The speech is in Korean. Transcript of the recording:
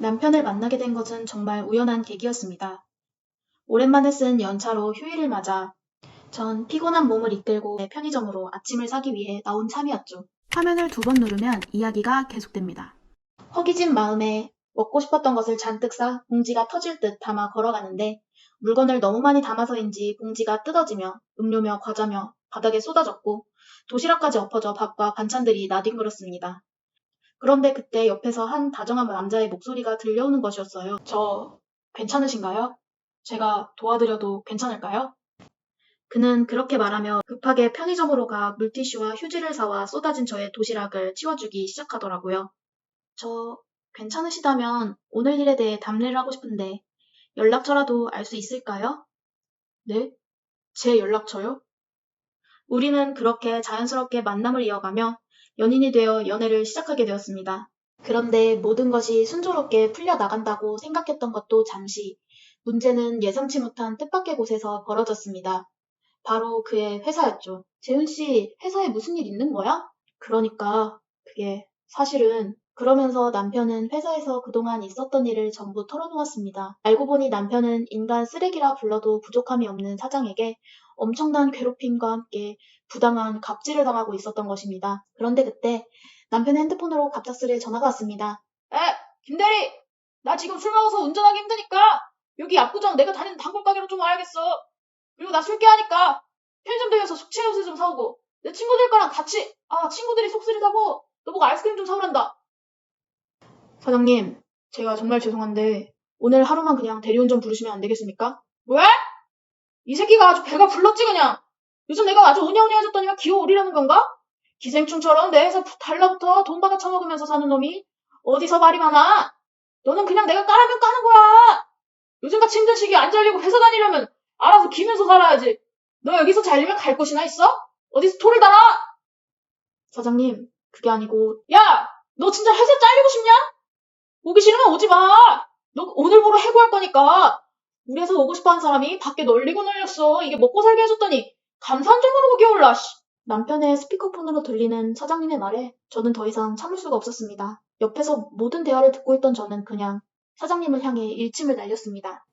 남편을 만나게 된 것은 정말 우연한 계기였습니다. 오랜만에 쓴 연차로 휴일을 맞아 전 피곤한 몸을 이끌고 편의점으로 아침을 사기 위해 나온 참이었죠. 화면을 두 번 누르면 이야기가 계속됩니다. 허기진 마음에 먹고 싶었던 것을 잔뜩 싸 봉지가 터질 듯 담아 걸어가는데 물건을 너무 많이 담아서인지 봉지가 뜯어지며 음료며 과자며 바닥에 쏟아졌고 도시락까지 엎어져 밥과 반찬들이 나뒹굴었습니다. 그런데 그때 옆에서 한 다정한 남자의 목소리가 들려오는 것이었어요. 저 괜찮으신가요? 제가 도와드려도 괜찮을까요? 그는 그렇게 말하며 급하게 편의점으로 가 물티슈와 휴지를 사와 쏟아진 저의 도시락을 치워주기 시작하더라고요. 저 괜찮으시다면 오늘 일에 대해 답례를 하고 싶은데 연락처라도 알 수 있을까요? 네? 제 연락처요? 우리는 그렇게 자연스럽게 만남을 이어가며 연인이 되어 연애를 시작하게 되었습니다. 그런데 모든 것이 순조롭게 풀려나간다고 생각했던 것도 잠시 문제는 예상치 못한 뜻밖의 곳에서 벌어졌습니다. 바로 그의 회사였죠. 재훈 씨, 회사에 무슨 일 있는 거야? 그러니까 그게 사실은 그러면서 남편은 회사에서 그동안 있었던 일을 전부 털어놓았습니다. 알고 보니 남편은 인간 쓰레기라 불러도 부족함이 없는 사장에게 엄청난 괴롭힘과 함께 부당한 갑질을 당하고 있었던 것입니다. 그런데 그때 남편의 핸드폰으로 갑작스레 전화가 왔습니다. 에, 김대리! 나 지금 술 먹어서 운전하기 힘드니까 여기 압구정 내가 다니는 단골 가게로 좀 와야겠어. 그리고 나 술 깨하니까 편의점 들려서 숙취 요새 좀 사오고 내 친구들 거랑 같이 아 친구들이 속 쓰리다고 너보고 아이스크림 좀 사오란다. 사장님, 제가 정말 죄송한데 오늘 하루만 그냥 대리운전 부르시면 안 되겠습니까? 왜? 이 새끼가 아주 배가 불렀지 그냥. 요즘 내가 아주 오냐오냐해졌더니만 기어 오리라는 건가? 기생충처럼 내 회사 달라붙어 돈 받아 처먹으면서 사는 놈이 어디서 말이 많아? 너는 그냥 내가 까라면 까는 거야. 요즘같이 힘든 시기에 안 잘리고 회사 다니려면 알아서 기면서 살아야지. 너 여기서 잘리면 갈 곳이나 있어? 어디서 토를 달아? 사장님, 그게 아니고 야! 너 진짜 회사 잘리고 싶냐? 오기 싫으면 오지 마. 너 오늘부로 해고할 거니까. 우리 회사 오고 싶어하는 사람이 밖에 널리고 널렸어. 이게 먹고 살게 해줬더니 줄 모르고 기어올라. 씨. 남편의 스피커폰으로 들리는 사장님의 말에 저는 더 이상 참을 수가 없었습니다. 옆에서 모든 대화를 듣고 있던 저는 그냥 사장님을 향해 일침을 날렸습니다.